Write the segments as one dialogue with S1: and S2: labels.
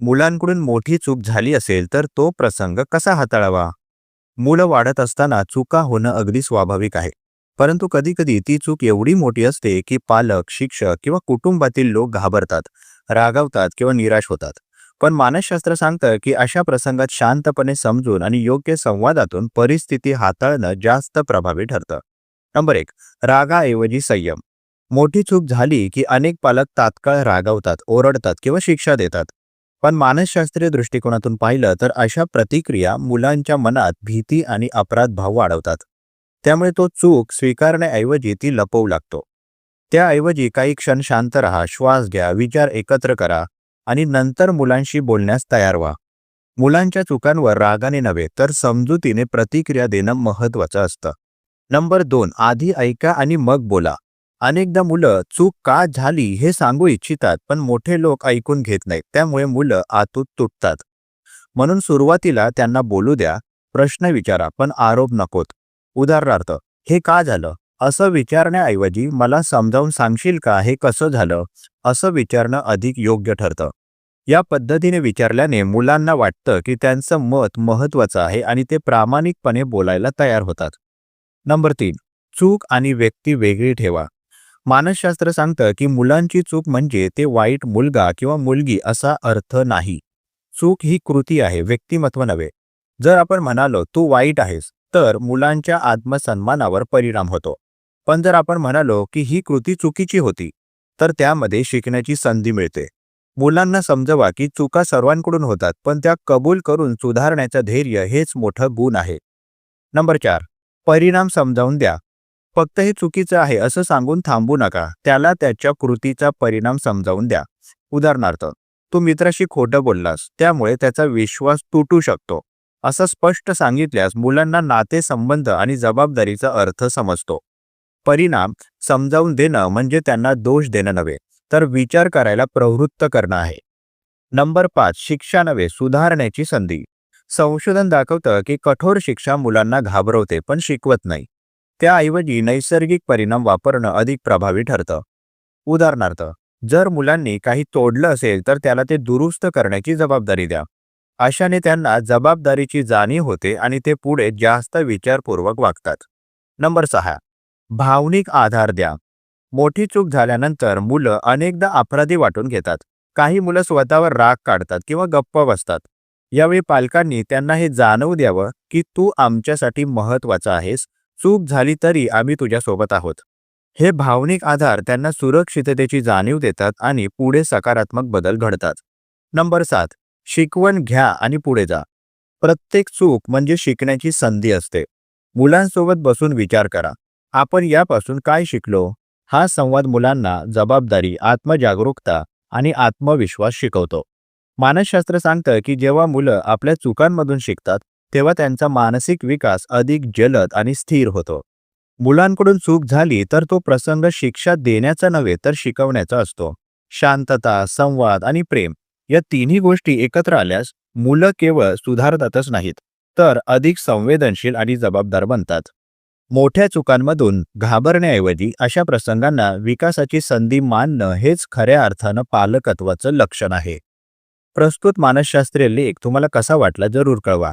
S1: मुलांकडून मोठी चूक झाली असेल तर तो प्रसंग कसा हाताळावा? मुलं वाढत असताना चुका होणं अगदी स्वाभाविक आहे. परंतु कधीकधी ती चूक एवढी मोठी असते की पालक शिक्षक किंवा कुटुंबातील लोक घाबरतात रागावतात किंवा निराश होतात. पण मानसशास्त्र सांगतं की अशा प्रसंगात शांतपणे समजून आणि योग्य संवादातून परिस्थिती हाताळणं जास्त प्रभावी ठरतं. नंबर एक रागाऐवजी संयम. मोठी चूक झाली की अनेक पालक तात्काळ रागावतात ओरडतात किंवा शिक्षा देतात. पण मानसशास्त्रीय दृष्टिकोनातून पाहिलं तर अशा प्रतिक्रिया मुलांच्या मनात भीती आणि अपराध भाव वाढवतात. त्यामुळे तो चूक स्वीकारण्याऐवजी ती लपवू लागतो. त्याऐवजी काही क्षण शांत राहा श्वास घ्या विचार एकत्र करा आणि नंतर मुलांशी बोलण्यास तयार व्हा. मुलांच्या चुकांवर रागाने नव्हे तर समजुतीने प्रतिक्रिया देणं महत्वाचं असतं. नंबर दोन आधी ऐका आणि मग बोला. अनेकदा मुलं चूक का झाली हे सांगू इच्छितात पण मोठे लोक ऐकून घेत नाहीत. त्यामुळे मुलं आतूत तुटतात. म्हणून सुरुवातीला त्यांना बोलू द्या प्रश्न विचारा पण आरोप नकोत. उदाहरणार्थ हे का झालं? असं विचारण्याऐवजी मला समजावून सांगशील का? हे कसं झालं? असं विचारणं अधिक योग्य ठरतं. या पद्धतीने विचारल्याने मुलांना वाटतं की त्यांचं मत महत्वाचं आहे आणि ते प्रामाणिकपणे बोलायला तयार होतात. नंबर तीन चूक आणि व्यक्ती वेगळी ठेवा. मानसशास्त्र सांगतं की मुलांची चूक म्हणजे ते वाईट मुलगा किंवा मुलगी असा अर्थ नाही. चूक ही कृती आहे व्यक्तिमत्व नव्हे. जर आपण म्हणालो तू वाईट आहेस तर मुलांच्या आत्मसन्मानावर परिणाम होतो. पण जर आपण म्हणालो की ही कृती चुकीची होती तर त्यामध्ये शिकण्याची संधी मिळते. मुलांना समजवा की चुका सर्वांकडून होतात पण त्या कबूल करून सुधारण्याचं धैर्य हेच मोठं गुण आहे. नंबर चार. परिणाम समजावून द्या. फक्त हे चुकीचं आहे असं सांगून थांबू नका. त्याला त्याच्या कृतीचा परिणाम समजावून द्या. उदाहरणार्थ तू मित्राशी खोटं बोललास त्यामुळे त्याचा विश्वास तुटू शकतो. असं स्पष्ट सांगितल्यास मुलांना नातेसंबंध आणि जबाबदारीचा अर्थ समजतो. परिणाम समजावून देणं म्हणजे त्यांना दोष देणं नव्हे तर विचार करायला प्रवृत्त करणं आहे. नंबर पाच शिक्षा नव्हे सुधारण्याची संधी. संशोधन दाखवतं की कठोर शिक्षा मुलांना घाबरवते पण शिकवत नाही. त्याऐवजी नैसर्गिक परिणाम वापरणं अधिक प्रभावी ठरतं. उदाहरणार्थ जर मुलांनी काही तोडलं असेल तर त्याला ते दुरुस्त करण्याची जबाबदारी द्या. अशाने त्यांना जबाबदारीची जाणीव होते आणि ते पुढे जास्त विचारपूर्वक वागतात. नंबर सहा. भावनिक आधार द्या. मोठी चूक झाल्यानंतर मुलं अनेकदा अपराधी वाटून घेतात. काही मुलं स्वतःवर राग काढतात किंवा गप्प बसतात. यावेळी पालकांनी त्यांना हे जाणवू द्यावं की तू आमच्यासाठी महत्त्वाचा आहेस चूक झाली तरी आम्ही तुझ्यासोबत आहोत. हे भावनिक आधार त्यांना सुरक्षिततेची जाणीव देतात आणि पुढे सकारात्मक बदल घडतात. नंबर सात शिकवण घ्या आणि पुढे जा. प्रत्येक चूक म्हणजे शिकण्याची संधी असते. मुलांसोबत बसून विचार करा. आपण यापासून काय शिकलो? हा संवाद मुलांना जबाबदारी आत्मजागरूकता आणि आत्मविश्वास शिकवतो. मानसशास्त्र सांगतं की जेव्हा मुलं आपल्या चुकांमधून शिकतात तेव्हा त्यांचा मानसिक विकास अधिक जलद आणि स्थिर होतो. मुलांकडून चूक झाली तर तो प्रसंग शिक्षा देण्याचा नव्हे तर शिकवण्याचा असतो. शांतता संवाद आणि प्रेम या तिन्ही गोष्टी एकत्र आल्यास मुलं केवळ सुधारतातच नाहीत तर अधिक संवेदनशील आणि जबाबदार बनतात. मोठ्या चुकांमधून घाबरण्याऐवजी अशा प्रसंगांना विकासाची संधी मानणं हेच खऱ्या अर्थानं पालकत्वाचं लक्षण आहे. प्रस्तुत मानसशास्त्रीय लेख तुम्हाला कसा वाटला जरूर कळवा.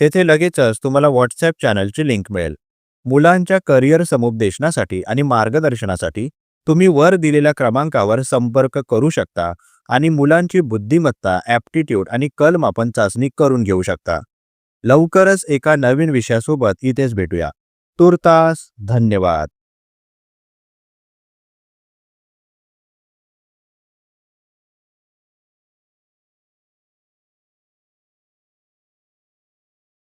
S1: तेथे लगेचच तुम्हाला व्हॉट्सॲप चॅनलची लिंक मिळेल. मुलांच्या करिअर समुपदेशनासाठी आणि मार्गदर्शनासाठी तुम्ही वर दिलेल्या क्रमांकावर संपर्क करू शकता आणि मुलांची बुद्धिमत्ता ॲप्टिट्यूड आणि कल मापन चाचणी करून घेऊ शकता. लवकरच एका नवीन विषयासोबत इथेच भेटूया. तुर्तास धन्यवाद.